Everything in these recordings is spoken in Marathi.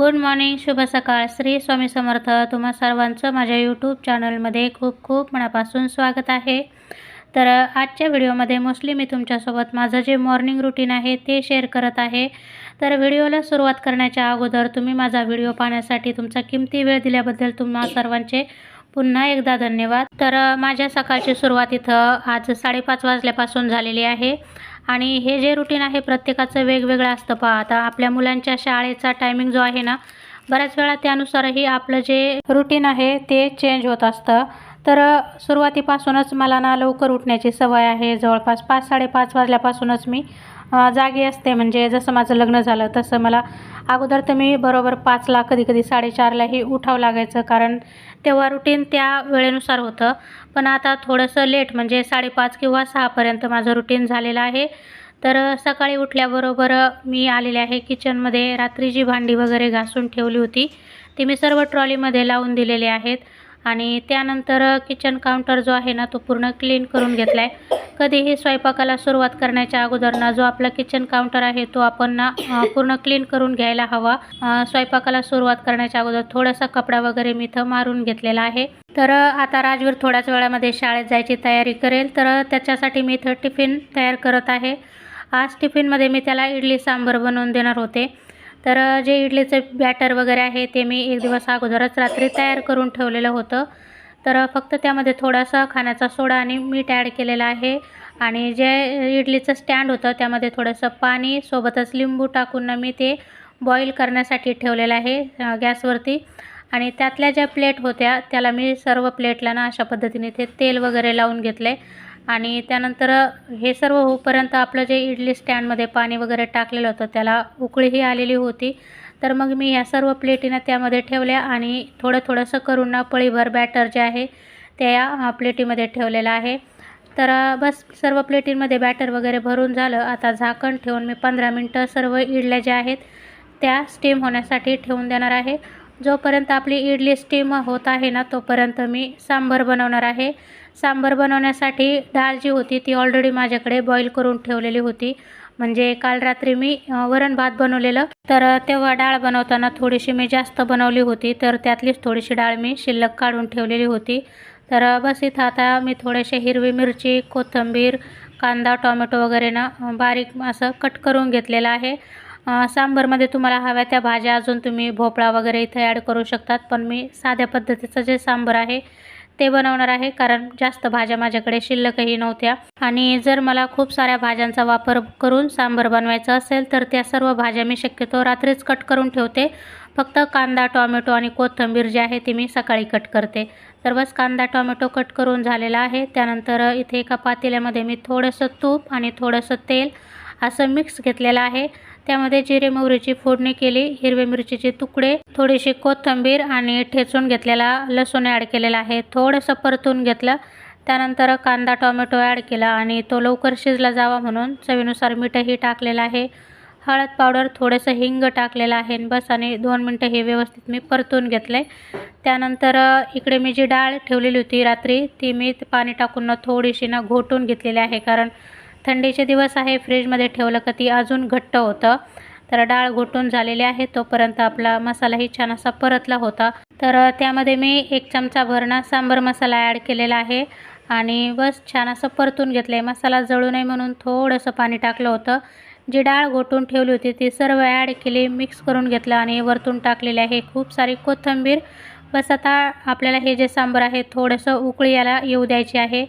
गुड मॉर्निंग शुभ सकाळ. श्री स्वामी समर्थ तुम्हा सर्वांचं माझ्या यूट्यूब चॅनलमध्ये खूप खूप मनापासून स्वागत आहे. तर आजच्या व्हिडिओमध्ये मोस्टली मी तुमच्यासोबत माझं जे मॉर्निंग रुटीन आहे ते शेअर करत आहे. तर व्हिडिओला सुरुवात करण्याच्या अगोदर तुम्ही माझा व्हिडिओ पाहण्यासाठी तुमचा किमती वेळ दिल्याबद्दल तुम्हा सर्वांचे पुन्हा एकदा धन्यवाद. तर माझ्या सकाळची सुरुवात इथं आज साडेपाच वाजल्यापासून झालेली आहे. आणि हे जे रुटीन आहे प्रत्येकाचं वेगवेगळं असतं. पहा आता आपल्या मुलांच्या शाळेचा टायमिंग जो आहे ना बऱ्याच वेळा त्यानुसारही आपलं जे रुटीन आहे ते चेंज होत असतं. तर सुरुवातीपासूनच मला ना लवकर उठण्याची सवय आहे. जवळपास पाच साडेपाच वाजल्यापासूनच मी जागी असते. म्हणजे जसं माझं लग्न झालं तसं मला अगोदर तर मी बरोबर पाचला कधी कधी साडेचारलाही उठावं लागायचं. कारण तेव्हा रुटीन त्या वेळेनुसार होतं. पण आता थोडंसं लेट म्हणजे साडेपाच किंवा सहापर्यंत माझं रुटीन झालेलं आहे. तर सकाळी उठल्याबरोबर मी आलेले आहे किचनमध्ये रात्री जी भांडी वगैरे घासून ठेवली होती ती मी सर्व ट्रॉलीमध्ये लावून दिलेले आहेत. आणि त्यानंतर किचन काउंटर जो आहे ना तो पूर्ण क्लीन करून घेतला आहे कधीही स्वयंपाकाला सुरुवात करण्याच्या अगोदर ना जो आपला किचन काउंटर आहे तो आपण ना पूर्ण क्लीन करून घ्यायला हवा. स्वयंपाकाला सुरुवात करण्याच्या अगोदर थोडासा कपडा वगैरे मी इथं मारून घेतलेला आहे. तर आता राजवीर थोड्याच वेळामध्ये शाळेत जायची तयारी करेल. तर त्याच्यासाठी मी इथं टिफिन तयार करत आहे. आज टिफिनमध्ये मी त्याला इडली सांबर बनवून देणार होते. तर जे इडलीचं बॅटर वगैरे आहे ते मी एक दिवस अगोदरच रात्री तयार करून ठेवलेलं होतं. तर फक्त त्यामध्ये थोडासा खाण्याचा सोडा आणि मीठ ॲड केलेलं आहे. आणि जे इडलीचं स्टँड होतं त्यामध्ये थोडंसं पाणी सोबतच लिंबू टाकून मी ते बॉईल करण्यासाठी ठेवलेलं आहे गॅसवरती. आणि त्यातल्या ज्या प्लेट होत्या त्याला मी सर्व प्लेटला ना अशा पद्धतीने ते तेल वगैरे लावून घेतले आणि त्यानंतर हे सर्व होऊपर्यंत आपलं जे इडली स्टँडमध्ये पाणी वगैरे टाकलेलं होतं त्याला उकळीही आलेली होती. तर मग मी ह्या सर्व प्लेटीनं त्यामध्ये ठेवल्या आणि थोडं थोडंसं करून ना पळीभर बॅटर जे आहे त्या या प्लेटीमध्ये ठेवलेलं आहे. तर बस सर्व प्लेटींमध्ये बॅटर वगैरे भरून झालं. आता झाकण ठेवून मी पंधरा मिनटं सर्व इडल्या ज्या आहेत त्या स्टीम होण्यासाठी ठेवून देणार आहे. जोपर्यंत आपली इडली स्टीम होत आहे ना तोपर्यंत मी सांबर बनवणार आहे. सांबर बनवण्यासाठी डाळ जी होती ती ऑलरेडी माझ्याकडे बॉईल करून ठेवलेली होती. म्हणजे काल रात्री मी वरण भात बनवलेलं. तर तेव्हा डाळ बनवताना थोडीशी मी जास्त बनवली होती. तर त्यातलीच थोडीशी डाळ मी शिल्लक काढून ठेवलेली होती. तर बस इथं आता मी थोडेसे हिरवी मिरची कोथिंबीर कांदा टोमॅटो वगैरे ना बारीक असं कट करून घेतलेलं आहे. सांबरमध्ये तुम्हाला हव्या त्या भाज्या अजून तुम्ही भोपळा वगैरे इथं ॲड करू शकतात. पण मी साध्या पद्धतीचं जे सांबर आहे ते बनवणार आहे. कारण जास्त भाज्या माझ्याकडे शिल्लकही नव्हत्या. आणि जर मला खूप साऱ्या भाज्यांचा वापर करून सांबर बनवायचं असेल तर त्या सर्व भाज्या मी शक्यतो रात्रीच कट करून ठेवते. फक्त कांदा टोमॅटो आणि कोथिंबीर जी आहे ती मी सकाळी कट करते. तर बस कांदा टोमॅटो कट करून झालेला आहे. त्यानंतर इथे एका पातेल्यामध्ये मी थोडंसं तूप आणि थोडंसं तेल असं मिक्स घेतलेलं आहे. त्यामध्ये जिरे मोहरीची फोडणी केली हिरवे मिरचीचे तुकडे थोडीशी कोथिंबीर आणि ठेचून घेतलेला लसूण ॲड केलेला आहे. थोडंसं परतून घेतलं त्यानंतर कांदा टोमॅटो ॲड केला आणि तो लवकर शिजला जावा म्हणून चवीनुसार मीठही टाकलेलं आहे. हळद पावडर थोडंसं हिंग टाकलेलं आहे. बस आणि दोन मिनटं हे व्यवस्थित मी परतून घेतलं. आहे त्यानंतर इकडे मी जी डाळ ठेवलेली होती रात्री ती मी पाणी टाकून थोडीशी ना घोटून घेतलेली आहे. कारण थंडीचे दिवस आहे फ्रीजमध्ये ठेवलं का ती अजून घट्ट होतं. तर डाळ घोटून झालेली आहे तोपर्यंत आपला मसालाही छान असा परतला होता. तर त्यामध्ये मी एक चमचा भरणा सांबर मसाला ॲड केलेला आहे आणि बस छान असं परतून घेतलं आहे मसाला जळू नये म्हणून थोडंसं पाणी टाकलं होतं. जी डाळ घोटून ठेवली होती ती सर्व ॲड केली मिक्स करून घेतलं आणि वरतून टाकलेले आहे खूप सारी कोथिंबीर. बस आता आपल्याला हे जे सांबर आहे थोडंसं उकळी याला येऊ द्यायची आहे.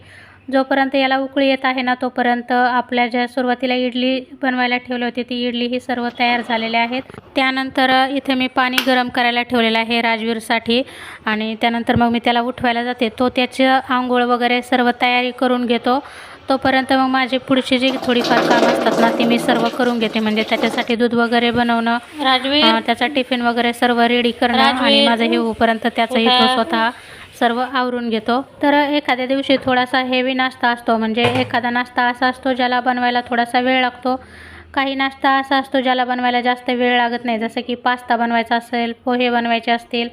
जोपर्यंत याला उकळी येत आहे ना तोपर्यंत आपल्या ज्या सुरुवातीला इडली बनवायला ठेवली होती ती इडली ही सर्व तयार झालेल्या आहेत. त्यानंतर इथे मी पाणी गरम करायला ठेवलेलं आहे राजवीरसाठी आणि त्यानंतर मग मी त्याला उठवायला जाते. तो त्याचं आंघोळ वगैरे सर्व तयारी करून घेतो. तोपर्यंत मग माझी पुढची जी थोडीफार कामं असतात ना ती मी सर्व करून घेते. म्हणजे त्याच्यासाठी दूध वगैरे बनवणं त्याचा टिफिन वगैरे सर्व रेडी करणं आणि माझं हे होईपर्यंत त्याचंही तो. स्वतः सर्व आवरून घेतो. तर एखाद्या दिवशी थोडासा हेवी नाश्ता असतो. म्हणजे एखादा नाश्ता असा असतो ज्याला बनवायला थोडासा वेळ लागतो. काही नाश्ता असा असतो ज्याला बनवायला जास्त वेळ लागत नाही. जसं की पास्ता बनवायचा असेल पोहे बनवायचे असतील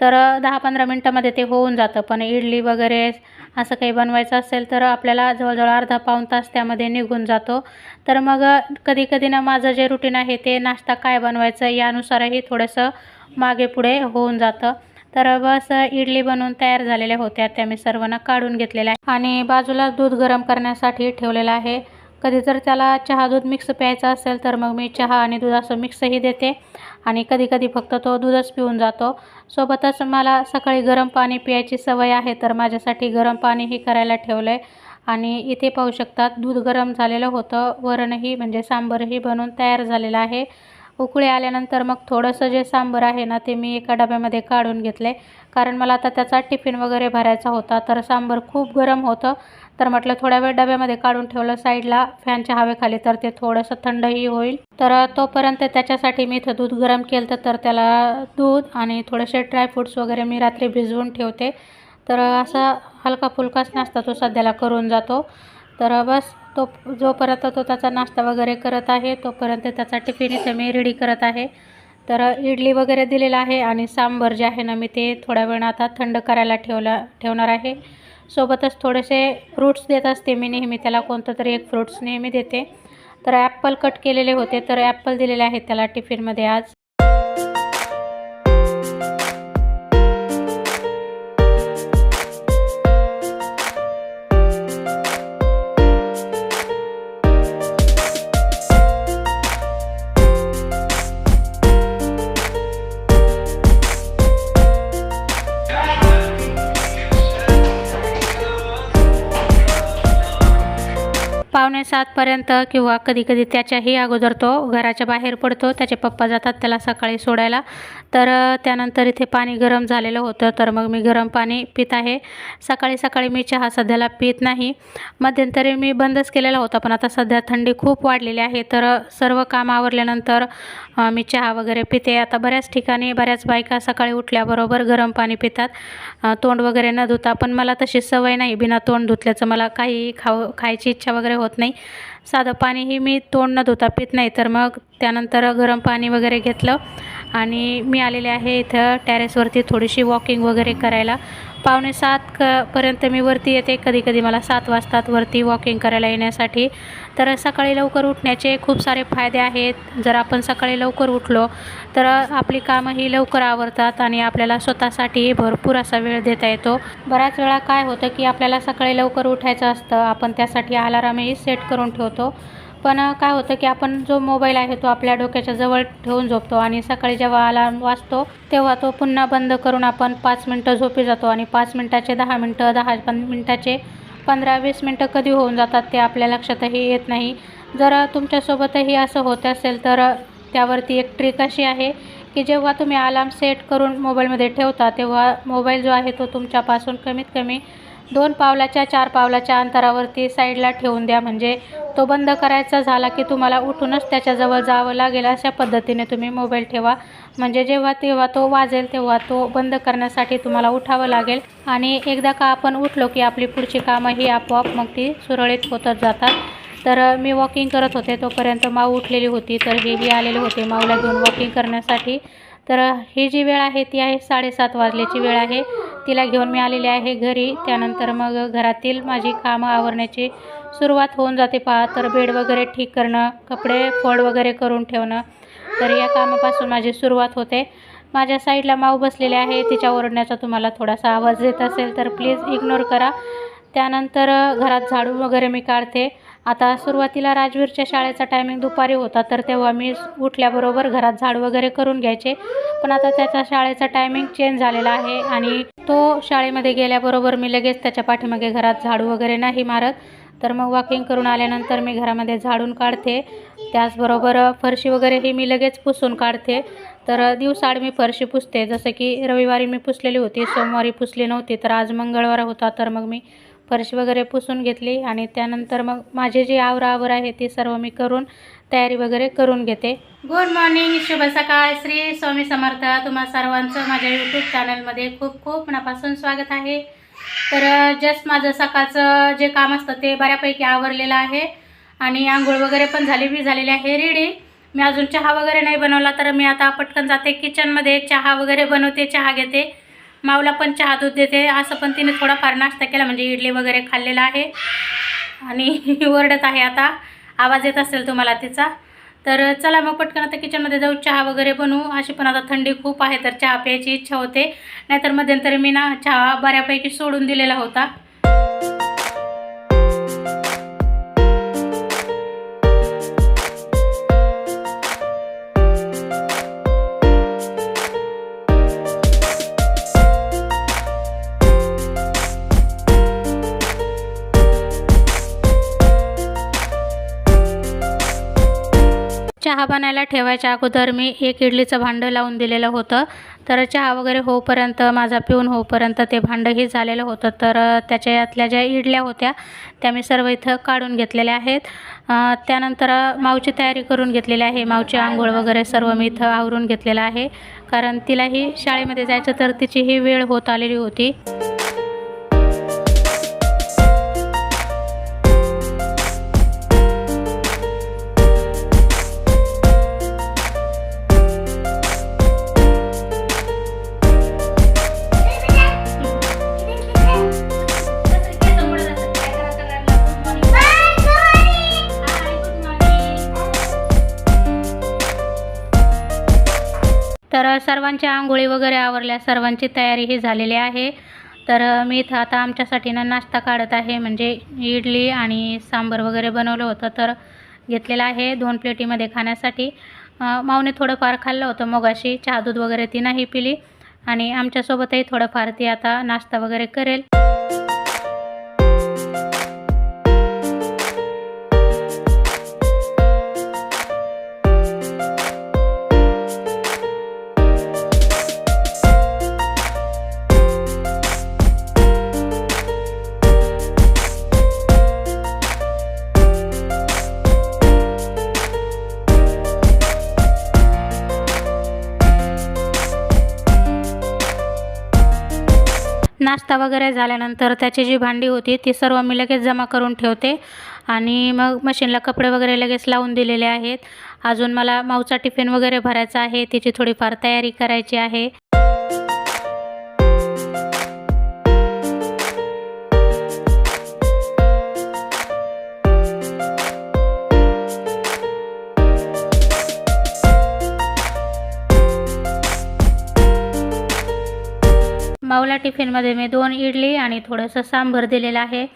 तर दहा पंधरा मिनटामध्ये ते होऊन जातं. पण इडली वगैरे असं काही बनवायचं असेल तर आपल्याला जवळजवळ अर्धा पाऊण तास त्यामध्ये निघून जातो. तर मग कधी कधी ना माझं जे रुटीन आहे ते नाश्ता काय बनवायचं यानुसारही थोडंसं मागे पुढे होऊन जातं. तर बस इडली बनवून तयार झालेल्या होत्या. त्या मी सर्वांना काढून घेतलेल्या आहे. आणि बाजूला दूध गरम करण्यासाठी ठेवलेलं आहे. कधी जर त्याला चहा दूध मिक्स प्यायचा असेल तर मग मी चहा आणि दूध असं मिक्सही देते. आणि कधी कधी फक्त तो दूधच पिऊन जातो. सोबतच मला सकाळी गरम पाणी प्यायची सवय आहे तर माझ्यासाठी गरम पाणीही करायला ठेवलं आहे आणि इथे पाहू शकतात दूध गरम झालेलं होतं. वरणही म्हणजे सांबरही बनवून तयार झालेलं आहे. उकळी आल्यानंतर मग थोडंसं जे सांबर आहे ना ते मी एका डब्यामध्ये काढून घेतले. कारण मला आता त्याचा टिफिन वगैरे भरायचा होता तर सांबर खूप गरम होतं. तर म्हटलं थोड्या वेळ डब्यामध्ये काढून ठेवलं साईडला फॅनच्या हवेखाली तर ते थोडंसं थंडही होईल. तर तोपर्यंत त्याच्यासाठी मी इथं दूध गरम केलं तर त्याला दूध आणि थोडेसे ड्रायफ्रूट्स वगैरे मी रात्री भिजवून ठेवते. तर असा हलका फुलकाच नाश्ता तो सध्याला करून जातो. तर बस तो जोपर्यंत तो त्याचा नाश्ता वगैरे करत आहे तोपर्यंत त्याचा टिफिन इथे मी रेडी करत आहे. तर इडली वगैरे दिलेला आहे आणि सांबर जे आहे ना मी ते थोड्या वेळ आता थंड करायला ठेवला ठेवणार आहे. सोबतच थोडेसे फ्रूट्स देत असते मी नेहमी त्याला कोणतं तरी एक फ्रूट्स नेहमी देते. तर ॲप्पल कट केलेले होते तर ॲप्पल दिलेले आहेत त्याला टिफिनमध्ये आज. पावणे सातपर्यंत किंवा कधी कधी त्याच्याही अगोदर तो घराच्या बाहेर पडतो. त्याचे पप्पा जातात त्याला सकाळी सोडायला. तर त्यानंतर इथे पाणी गरम झालेलं होतं. तर मग मी गरम पाणी पित आहे. सकाळी सकाळी मी चहा सध्याला पित नाही. मध्यंतरी मी बंदच केलेला होता. पण आता सध्या थंडी खूप वाढलेली आहे. तर सर्व काम आवरल्यानंतर मी चहा वगैरे पिते. आता बऱ्याच ठिकाणी बऱ्याच बायका सकाळी उठल्याबरोबर गरम पाणी पितात. तोंड वगैरे न धुता पण मला तशी सवय नाही बिना तोंड धुतल्याचं. मला काही खाऊ खायची इच्छा वगैरे होत नाही. साधं पाणीही मी तोंड न धुता पित नाही. तर मग त्यानंतर गरम पाणी वगैरे घेतलं आणि मी आलेले आहे इथं टॅरेसवरती थोडीशी वॉकिंग वगैरे करायला. पावणे सात क पर्यंत मी वरती येते. कधी कधी मला सात वाजतात वरती वॉकिंग करायला येण्यासाठी. तर सकाळी लवकर उठण्याचे खूप सारे फायदे आहेत. जर आपण सकाळी लवकर उठलो तर आपली कामंही लवकर आवरतात आणि आपल्याला स्वतःसाठी भरपूर असा वेळ देता येतो. बऱ्याच वेळा काय होतं की आपल्याला सकाळी लवकर उठायचं असतं आपण त्यासाठी अलारामही सेट करून ठेवतो. पण काय होतं की आपण जो मोबाईल आहे तो आपल्या डोक्याच्या जवळ ठेवून झोपतो आणि सकाळी जेव्हा अलार्म वाजतो तेव्हा तो पुन्हा बंद करून आपण पाच मिनटं झोपी जातो आणि पाच मिनटाचे दहा मिनटं दहा पण मिनटाचे पंधरा वीस मिनटं कधी होऊन जातात ते आपल्या लक्षातही येत नाही. जर तुमच्यासोबतही असं होत असेल तर त्यावरती एक ट्रिक अशी आहे की जेव्हा तुम्ही अलार्म सेट करून मोबाईलमध्ये ठेवता तेव्हा मोबाईल जो आहे तो तुमच्यापासून कमीत कमी दोन पावलाच्या चार पावलाच्या अंतरावरती साईडला ठेवून द्या. म्हणजे तो बंद करायचा झाला की तुम्हाला उठूनच त्याच्याजवळ जावं लागेल अशा पद्धतीने तुम्ही मोबाईल ठेवा. म्हणजे जेव्हा तेव्हा तो वाजेल तेव्हा तो बंद करण्यासाठी तुम्हाला उठावं लागेल. आणि एकदा का आपण उठलो की आपली पुढची कामं ही आपोआप मग ती सुरळीत होतच जातात. तर मी वॉकिंग करत होते तोपर्यंत माऊ उठलेली होती. तर हेही आलेले होते माऊला घेऊन वॉकिंग करण्यासाठी. तर ही जी वेळ आहे ती आहे साडेसात वाजल्याची वेळ आहे. तिला घेऊन मी आलेली आहे घरी. त्यानंतर मग घरातील माझी कामं आवरण्याची सुरुवात होऊन जाते पहा. तर बेड वगैरे ठीक करणं कपडे फोड वगैरे करून ठेवणं तर या कामापासून माझी सुरुवात होते. माझ्या साईडला माऊ बसलेले आहे. तिच्या ओरडण्याचा तुम्हाला थोडासा आवाज येत असेल तर प्लीज इग्नोर करा. त्यानंतर घरात झाडू वगैरे मी काढते. आता सुरुवातीला राजवीरच्या शाळेचा टायमिंग दुपारी होता तर तेव्हा मी उठल्याबरोबर घरात झाड वगैरे करून घ्यायचे. पण आता त्याचा शाळेचा टायमिंग चेंज झालेला आहे आणि तो शाळेमध्ये गेल्याबरोबर मी लगेच त्याच्या पाठीमागे घरात झाडू वगैरे नाही मारत. तर मग वॉकिंग करून आल्यानंतर मी घरामध्ये झाडून काढते. त्याचबरोबर फरशी वगैरेही मी लगेच पुसून काढते. तर दिवसाआड मी फरशी पुसते. जसं की रविवारी मी पुसलेली होती सोमवारी पुसली नव्हती तर आज मंगळवार होता तर मग मी फरशी वगैरे पुसून घेतली आणि त्यानंतर मग माझे जे आवर आहे ते सर्व मी करून तयारी वगैरे करून घेते. गुड मॉर्निंग शुभ सकाळ. श्री स्वामी समर्थ. तुम्हा सर्वांचं माझ्या यूट्यूब चॅनलमध्ये खूप खूप मनापासून स्वागत आहे. तर जस्ट माझं सकाळचं जे काम असतं ते बऱ्यापैकी आवरलेलं आहे. आणि आंघोळ वगैरे पण झाली बी झालेली आहे रेडी मी अजून चहा वगैरे नाही बनवला तर मी आता पटकन जाते किचनमध्ये चहा वगैरे बनवते चहा घेते. माऊला पण चहा दूध देते. असं पण तिने थोडाफार नाश्ता केला म्हणजे इडली वगैरे खाल्लेला आहे. आणि ओरडत आहे आता. आवाज येत असेल तुम्हाला तिचा. तर चला मग पटकन आता किचनमध्ये जाऊ चहा वगैरे बनवू. अशी पण आता थंडी खूप आहे तर चहा प्यायची इच्छा होते. नाहीतर मध्यंतरी मी ना चहा बऱ्यापैकी सोडून दिलेला होता. चहा बनायला ठेवायच्या अगोदर मी एक इडलीचं भांडं लावून दिलेलं होतं. तर चहा वगैरे होईपर्यंत माझा पिऊन होईपर्यंत ते भांडंही झालेलं होतं. तर त्याच्यातल्या ज्या इडल्या होत्या त्या मी सर्व इथं काढून घेतलेल्या आहेत. त्यानंतर मावची तयारी करून घेतलेली आहे. मावची आंघोळ वगैरे सर्व मी इथं आवरून घेतलेलं आहे. कारण तिलाही शाळेमध्ये जायचं तर तिचीही वेळ होत आलेली होती. तर सर्वांच्या आंघोळी वगैरे आवरल्या सर्वांची तयारी ही झालेली आहे. तर मी इथं आता आमच्यासाठी ना नाश्ता काढत आहे. म्हणजे इडली आणि सांबर वगैरे बनवलं होतं तर घेतलेलं आहे दोन प्लेटीमध्ये खाण्यासाठी. माऊने थोडंफार खाल्लं होतं मगाशी. चहा दूध वगैरे ती नाही पिली. आणि आमच्यासोबतही थोडंफार ती आता नाश्ता वगैरे करेल. नाश्ता वगैरे झाल्यानंतर त्याची जी भांडी होती ती सर्व मी लगेच जमा करून ठेवते. आणि मग मशीनला कपडे वगैरे लगेच लावून दिलेले आहेत. अजून मला माऊचा टिफिन वगैरे भरायचा आहे तिची थोडीफार तयारी करायची आहे. माऊला टिफिनमध्ये मी दोन इडली आणि थोडंसं सांबर दिलेलं आहे.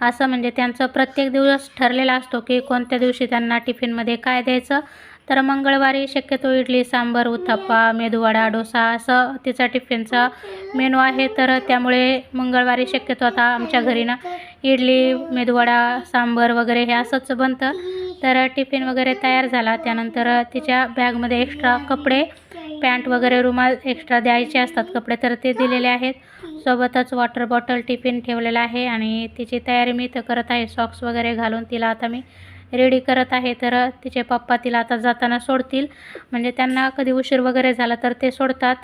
असं म्हणजे त्यांचं प्रत्येक दिवस ठरलेला असतो की कोणत्या दिवशी त्यांना टिफिनमध्ये काय द्यायचं. तर मंगळवारी शक्यतो इडली सांबर उत्तप्पा मेदूवडा डोसा असं तिचा टिफिनचा मेनू आहे. तर त्यामुळे मंगळवारी शक्यतो आता आमच्या घरी ना इडली मेदूवडा सांबर वगैरे हे असंच बनतं. तर टिफिन वगैरे तयार झाला. त्यानंतर तिच्या बॅगमध्ये एक्स्ट्रा कपडे पॅन्ट वगैरे रुमाल एक्स्ट्रा द्यायचे असतात. कपडे तर ते दिलेले आहेत. सोबतच वॉटर बॉटल टिफिन ठेवलेला आहे आणि तिची तयारी मी तर करत आहे. सॉक्स वगैरे घालून तिला आता मी रेडी करत आहे. तर तिचे पप्पा तिला आता जाताना सोडतील. म्हणजे त्यांना कधी उशीर वगैरे झाला तर ते सोडतात.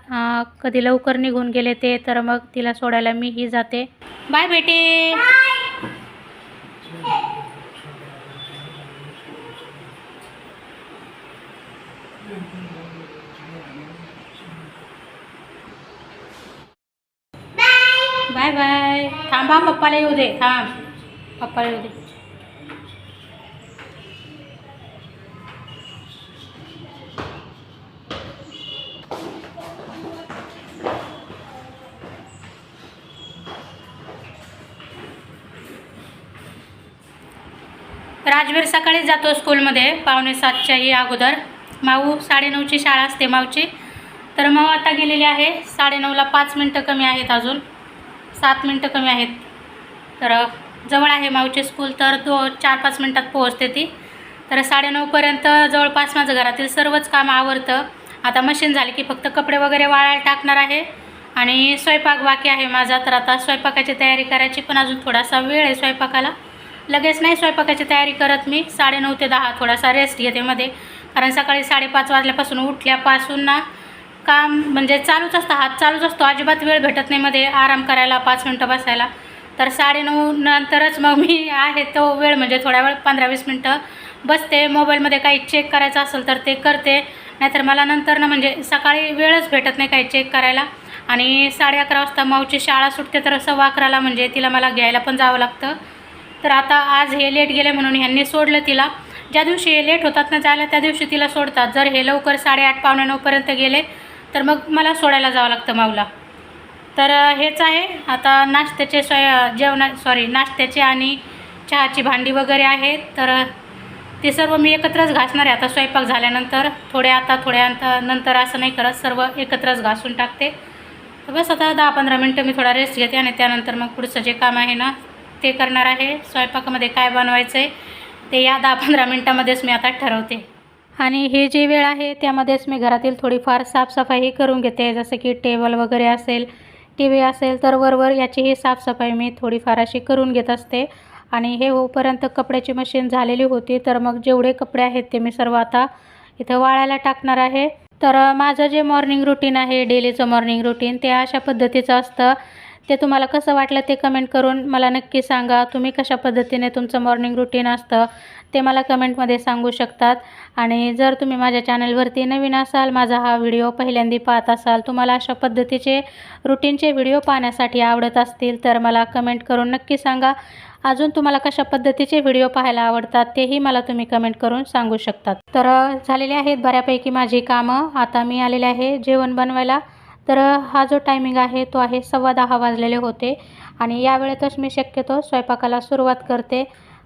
कधी लवकर निघून गेले ते तर मग तिला सोडायला मीही जाते. बाय बेटे. Bye bye. थांबा पप्पाला येऊ दे. थांब. पप्पाला येऊ दे. राजवीर सकाळीच जातो स्कूलमध्ये पावणे सातच्याही अगोदर. माऊ साडेनऊची शाळा असते माऊची. तर माऊ आता गेलेली आहे. साडेनऊला पाच मिनटं कमी आहेत अजून. सात मिनटं कमी आहेत. तर जवळ आहे माऊची स्कूल. तर दो चार पाच मिनटात पोहोचते ती. तर साडेनऊपर्यंत जवळपास माझं घरातील सर्वच काम आवरतं. आता मशीन झाली की फक्त कपडे वगैरे वाळायला टाकणार आहे. आणि स्वयंपाक बाकी आहे माझा. तर आता स्वयंपाकाची तयारी करायची. पण अजून थोडासा वेळ आहे स्वयंपाकाला. लगेच नाही स्वयंपाकाची तयारी करत मी. साडेनऊ ते दहा थोडासा रेस्ट घेते मध्ये. कारण सकाळी साडेपाच वाजल्यापासून उठल्यापासून ना काम म्हणजे चालूच असतं हात चालूच असतो. अजिबात वेळ भेटत नाही मध्ये आराम करायला पाच मिनटं बसायला. तर साडेनऊ नंतरच मग मी आहे तो वेळ म्हणजे थोड्या वेळ पंधरा वीस मिनटं बसते. मोबाईलमध्ये काही चेक करायचं असेल तर ते करते. नाहीतर मला नंतर ना म्हणजे सकाळी वेळच भेटत नाही काही चेक करायला. आणि साडे अकरा वाजता माऊची शाळा सुटते तर सव्वा अकराला म्हणजे तिला मला घ्यायला पण जावं लागतं. तर आता आज हे लेट गेले म्हणून ह्यांनी सोडलं तिला. ज्या दिवशी लेट होतात ना जायला त्या दिवशी तिला सोडतात. जर हे लवकर साडेआठ पावणे नऊपर्यंत गेले तर मग मला सोडायला जावं लागतं माऊला. तर हेच आहे. आता नाश्त्याचे स्वय जेवणा सॉरी नाश्त्याचे आणि चहाची भांडी वगैरे आहेत. तर ते सर्व मी एकत्रच घासणार आहे. आता स्वयंपाक झाल्यानंतर थोड्या आता थोड्या अंत- नंतर असं नाही करत. सर्व एकत्रच घासून टाकते. तर बस आता दहा पंधरा मिनटं मी थोडा रेस्ट घेते आणि त्यानंतर मग पुढचं जे काम आहे ना ते करणार आहे. स्वयंपाकामध्ये काय बनवायचं आहे ते या दहा पंधरा मिनटामध्येच मी आता ठरवते. आणि हे जे वेळ आहे त्यामध्येच मी घरातील थोडीफार साफसफाई करून घेते. जसं की टेबल वगैरे असेल टी व्ही असेल तर वरवर याचीही साफसफाई मी थोडीफार अशी करून घेत असते. आणि हे होपर्यंत कपड्याची मशीन झालेली होती तर मग जेवढे कपडे आहेत ते मी सर्व आता इथं वाळायला टाकणार आहे. तर माझं जे मॉर्निंग रुटीन आहे डेलीचं मॉर्निंग रुटीन ते अशा पद्धतीचं असतं. ते तुम्हाला कसं वाटलं ते कमेंट करून मला नक्की सांगा. तुम्ही कशा पद्धतीने तुमचं मॉर्निंग रुटीन असतं ते मला कमेंटमध्ये सांगू शकतात. आणि जर तुम्ही माझ्या चॅनलवरती नवीन असाल माझा हा व्हिडिओ पहिल्यांदा पाहत असाल तुम्हाला अशा पद्धतीचे रुटीनचे व्हिडिओ पाहण्यासाठी आवडत असतील तर मला कमेंट करून नक्की सांगा. अजून तुम्हाला कशा पद्धतीचे व्हिडिओ पाहायला आवडतात तेही मला तुम्ही कमेंट करून सांगू शकतात. तर झालेले आहेत बऱ्यापैकी माझी कामं. आता मी आलेले आहे जेवण बनवायला. तर हा जो टायमिंग आहे तो आहे सव्वा दहा वाजलेले होते आणि या वेळेतच मी शक्यतो स्वयंपाकाला सुरुवात करते.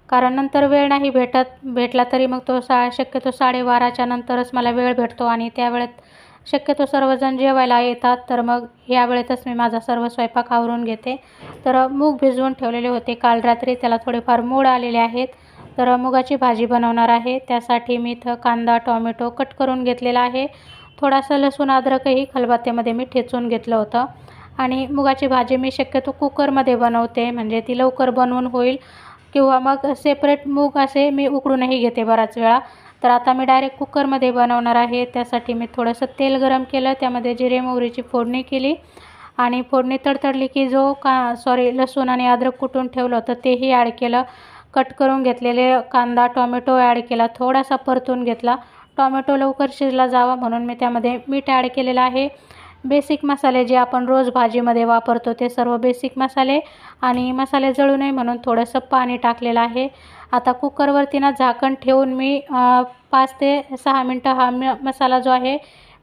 कारण नंतर वेळ नाही भेटत भेटला तरी मग तो सा शक्यतो साडेबाराच्या नंतरच मला वेळ भेटतो आणि त्यावेळेत शक्यतो सर्वजण जेवायला येतात. तर मग या वेळेतच मी माझा सर्व स्वयंपाक आवरून घेते. तर मूग भिजवून ठेवलेले होते. काल रात्री त्याला थोडेफार मोड आलेले आहेत. तर मुगाची भाजी बनवणार आहे. त्यासाठी मी इथं कांदा टॉमॅटो कट करून घेतलेला आहे. थोडासा लसूण अद्रकही खलबत्त्यामध्ये मी ठेचून घेतलं होतं. आणि मुगाची भाजी मी शक्यतो कुकरमध्ये बनवते म्हणजे ती लवकर बनवून होईल किंवा मग सेपरेट मूग असे मी उकडूनही घेते बराच वेळा. तर आता मी डायरेक्ट कुकरमध्ये बनवणार आहे. त्यासाठी मी थोडंसं तेल गरम केलं त्यामध्ये जिरे मोहरीची फोडणी केली आणि फोडणी तडतडली की जो का सॉरी लसूण आणि अद्रक कुटून ठेवलं होतं तेही ॲड केलं. कट करून घेतलेले कांदा टोमॅटो ॲड केला थोडासा परतून घेतला. टोमॅटो लवकर शिजला जावा म्हणून मी त्यामध्ये मीठ ॲड केलेलं आहे. बेसिक मसाले जे आपण रोज भाजीमध्ये वापरतो ते सर्व बेसिक मसाले आणि मसाले जळू नये म्हणून थोडंसं पाणी टाकलेलं आहे. आता कुकरवरती ना झाकण ठेवून मी पाच ते सहा मिनटं हा म मसाला जो आहे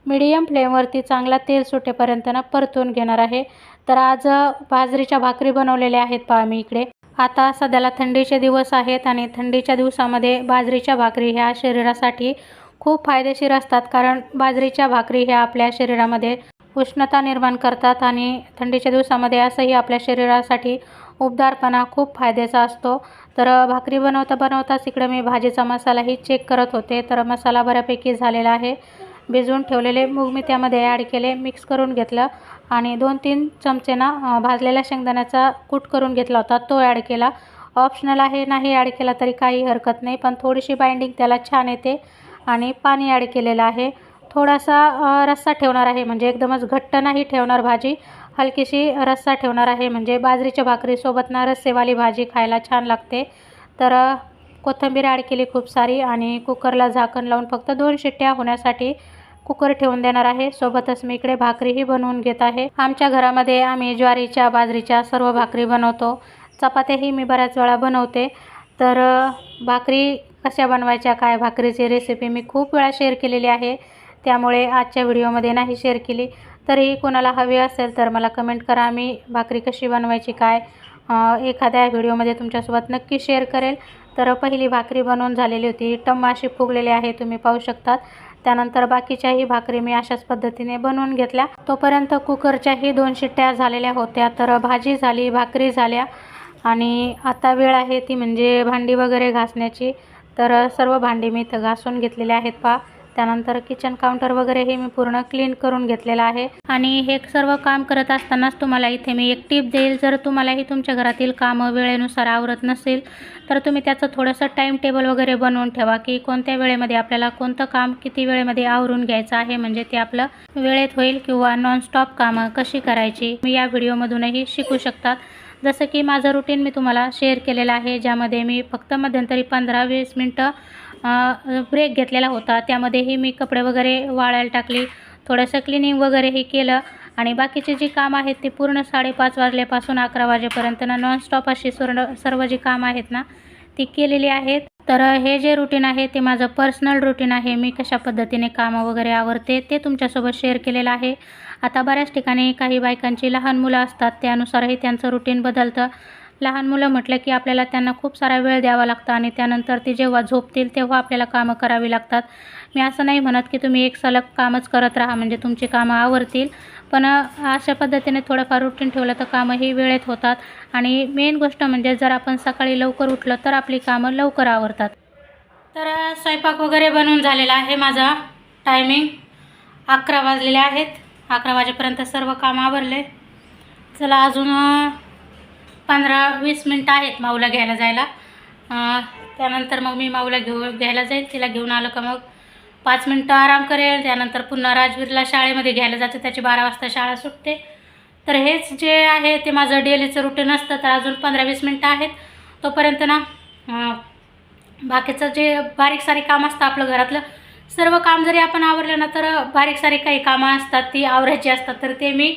मीडियम फ्लेमवरती चांगला तेल सुटेपर्यंत ना परतून घेणार आहे. तर आज बाजरीच्या भाकरी बनवलेल्या आहेत पहा मी इकडे. आता सध्याला थंडीचे दिवस आहेत आणि थंडीच्या दिवसामध्ये बाजरीच्या भाकरी ह्या शरीरासाठी खूप फायदेशीर असतात कारण बाजरीच्या भाकरी ह्या आपल्या शरीरामध्ये उष्णता निर्माण करतात आणि थंडीच्या दिवसामध्ये असंही आपल्या शरीरासाठी उबदारपणा खूप फायद्याचा असतो. तर भाकरी बनवता बनवताच इकडे मी भाजीचा मसालाही चेक करत होते. तर मसाला बऱ्यापैकी झालेला आहे. भिजवून ठेवलेले मूग मी त्यामध्ये ॲड केले मिक्स करून घेतलं आणि दोन तीन चमचे ना भाजलेल्या शेंगदाण्याचा कूट करून घेतला होता. तो ॲड केला. ऑप्शनल आहे नाही ॲड केला तरी काही हरकत नाही पण थोडीशी बाइंडिंग त्याला छान येते. आणि पाणी ॲड केलेलं आहे. थोडासा रस्सा ठेवणार आहे. म्हणजे एकदमच घट्ट नाही ठेवणार भाजी. हलकीशी रस्सा ठेवणार आहे. म्हणजे बाजरीच्या भाकरीसोबत ना रस्सेवाली भाजी खायला छान लागते. तर कोथिंबीर ॲड केली खूप सारी आणि कुकरला झाकण लावून फक्त दोन शिट्ट्या होण्यासाठी कुकर ठेवून देणार आहे. सोबतच मी इकडे भाकरीही बनवून घेत आहे. आमच्या घरामध्ये आम्ही ज्वारीच्या बाजरीच्या सर्व भाकरी बनवतो. चपात्याही मी बऱ्याच वेळा बनवते. तर भाकरी कशा बनवायच्या काय भाकरीची रेसिपी मी खूप वेळा शेअर केलेली आहे. त्यामुळे आजच्या व्हिडिओमध्ये नाही शेअर केली. तरीही कोणाला हवी असेल तर मला कमेंट करा. मी भाकरी कशी बनवायची काय एखाद्या व्हिडिओमध्ये तुमच्यासोबत नक्की शेअर करेल. तर पहिली भाकरी बनवून झालेली होती. टम्मा अशी फुगलेली आहे तुम्ही पाहू शकतात. त्यानंतर बाकीच्याही भाकरी मी अशाच पद्धतीने बनवून घेतल्या. तोपर्यंत कुकरच्याही दोन शिट्ट्या झालेल्या होत्या. तर भाजी झाली भाकरी झाल्या. आणि आता वेळ आहे ती म्हणजे भांडी वगैरे घासण्याची. तर सर्व भांडी मी इथं घासून घेतलेले आहेत पा त्यानंतर किचन काउंटर वगैरे हे मी पूर्ण क्लीन करून घेतलेलं आहे. आणि हे सर्व काम करत असतानाच तुम्हाला इथे मी एक टीप देईल. जर तुम्हालाही तुमच्या घरातील कामं वेळेनुसार आवरत नसेल तर तुम्ही त्याचं थोडंसं टाईम टेबल वगैरे बनवून ठेवा की कोणत्या वेळेमध्ये आपल्याला कोणतं काम किती वेळेमध्ये आवरून घ्यायचं आहे म्हणजे ते आपलं वेळेत होईल किंवा नॉनस्टॉप कामं कशी करायची मी या व्हिडिओमधूनही शिकू शकतात. जसं की माझं रुटीन मी तुम्हाला शेअर केलेलं आहे ज्यामध्ये मी फक्त मध्यंतरी पंधरा वीस मिनटं ब्रेक घेतलेला होता. त्यामध्येही मी कपडे वगैरे वाळायला टाकली थोडंसं क्लिनिंग वगैरेही केलं आणि बाकीचे जी कामं आहेत ते पूर्ण साडेपाच वाजल्यापासून अकरा वाजेपर्यंत ना नॉनस्टॉप अशी सर्व सर्व जी कामं आहेत ना ती केलेली आहेत. तर हे जे रुटीन आहे ते माझं पर्सनल रुटीन आहे. मी कशा पद्धतीने कामं वगैरे आवरते ते तुमच्यासोबत शेअर केलेलं आहे. आता बऱ्याच ठिकाणी काही बायकांची लहान मुलं असतात त्यानुसारही त्यांचं रुटीन बदलतं. लहान मुलं म्हटलं की आपल्याला त्यांना खूप सारा वेळ द्यावा लागतो आणि त्यानंतर ती जेव्हा झोपतील तेव्हा आपल्याला कामं करावी लागतात. मी असं नाही म्हणत की तुम्ही एक सलग कामच करत राहा म्हणजे तुमची कामं आवरतील. पण अशा पद्धतीने थोडंफार रुटीन ठेवलं तर कामंही वेळेत होतात. आणि मेन गोष्ट म्हणजे जर आपण सकाळी लवकर उठलं तर आपली कामं लवकर आवरतात. तर स्वयंपाक वगैरे बनवून झालेला आहे माझा. टायमिंग अकरा वाजलेले आहेत. अकरा वाजेपर्यंत सर्व काम आवरले. चला अजून पंधरा वीस मिनटं आहेत माऊला घ्यायला जायला. त्यानंतर मग मी माऊला घेऊ घ्यायला जाईल. तिला घेऊन आलं का मग पाच मिनटं आराम करेल. त्यानंतर पुन्हा राजवीरला शाळेमध्ये घ्यायला जाते. त्याची बारा वाजता शाळा सुटते. तर हेच जे आहे ते माझं डेलीचं रुटीन असतं. तर अजून पंधरा वीस मिनटं आहेत. तोपर्यंत ना बाकीचं जे बारीक सारीक काम असतं आपलं घरातलं सर्व काम जरी आपण आवरलं ना तर बारीक सारीक काही कामं असतात ती आवरायची असतात तर ते मी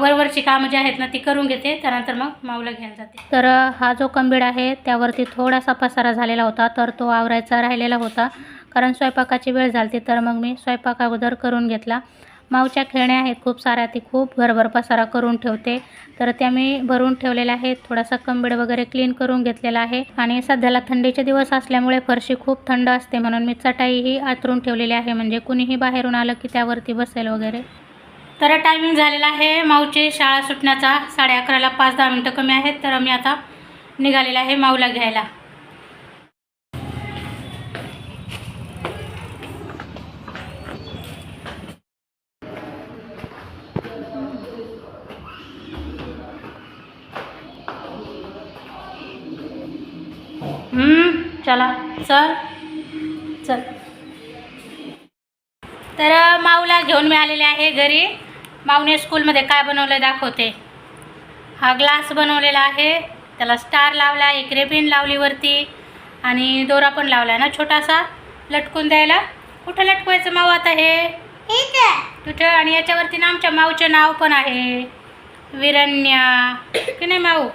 वरवरची कामं जी आहेत ना ती करून घेते. त्यानंतर मग माऊला घ्यायला जाते. तर हा जो कंबीड आहे त्यावरती थोडासा पसारा झालेला होता तर तो आवरायचा राहिलेला होता. कारण स्वयंपाकाची वेळ झाली तर मग मी स्वयंपाक अगोदर करून घेतला. माऊच्या खेळण्या आहेत खूप साऱ्या. ती खूप भरभर पसारा करून ठेवते. तर त्या मी भरून ठेवलेल्या आहेत. थोडासा कंबीड वगैरे क्लीन करून घेतलेला आहे. आणि सध्याला थंडीचे दिवस असल्यामुळे फरशी खूप थंड असते. म्हणून मी चटाईही आतरून ठेवलेली आहे. म्हणजे कुणीही बाहेरून आलं की त्यावरती बसेल वगैरे. तर टायमिंग झालेला आहे. माऊची शाळा सुटण्याचा साडे अकराला पाच दहा मिनटं कमी आहेत. तर मी आता निघालेला आहे माऊला घ्यायला. चला चल चल तर माऊला घेऊन मी आलेले आहे घरी. माऊने स्कूलमध्ये काय बनवलं दाखवते. हा ग्लास बनवलेला आहे. त्याला स्टार लावला एक रेबिन लावली वरती आणि दोरा पण लावला ना छोटासा. लटकून द्यायला. कुठं लटकवायचं माऊ आता हे? कुठं आणि याच्यावरती ना आमच्या माऊचं नाव पण आहे. विरण्या. की नाही माऊ?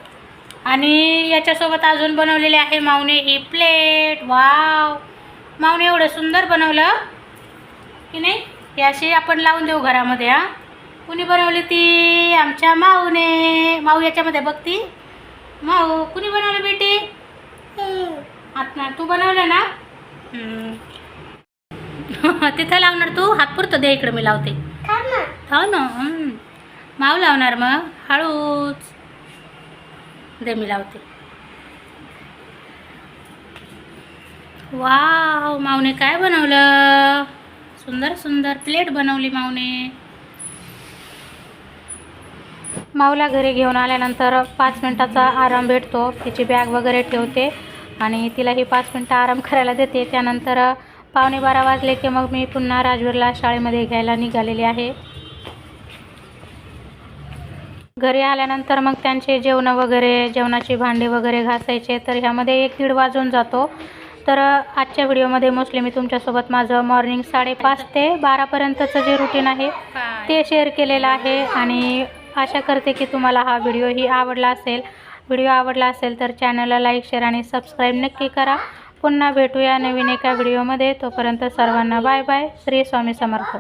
आणि याच्यासोबत अजून बनवलेले आहे माऊने ही प्लेट. वाव. माऊने एवढं सुंदर बनवलं. की नाही? ही अशी आपण लावून देऊ घरामध्ये हा. कुणी बनवली ती? आमच्या माऊने माऊ याच्यामध्ये बघती माऊ कुणी बनवलं बेटी? आता तू बनवलं ना. तिथं लावणार तू? हात पुरतं दे इकडं मी लावते. हो ना. माऊ लावणार मग हळूच. दे मी लावते. वाव माऊने काय बनवलं? सुंदर सुंदर प्लेट बनवली माऊने माऊला घरी घेऊन आल्यानंतर पाच मिनटाचा आराम भेटतो. तिची बॅग वगैरे ठेवते आणि तिलाही पाच मिनटं आराम करायला देते. त्यानंतर पावणे बारा वाजले की मग मी पुन्हा राजवीरला शाळेमध्ये घ्यायला निघालेली आहे. घरी आल्यानंतर मग त्यांचे जेवणं वगैरे जेवणाची भांडी वगैरे घासायचे. तर ह्यामध्ये एक दीड वाजून जातो. तर आजच्या व्हिडिओमध्ये मोस्टली मी तुमच्यासोबत माझं मॉर्निंग साडेपाच ते बारापर्यंतचं जे रुटीन आहे ते शेअर केलेलं आहे. आणि आशा करते की तुम्हाला हा व्हिडिओही आवडला असेल. व्हिडिओ आवडला असेल तर चॅनलला लाईक शेअर आणि सबस्क्राईब नक्की करा. पुन्हा भेटूया नवीन एका व्हिडिओमध्ये तोपर्यंत सर्वांना बाय बाय श्री स्वामी समर्थ.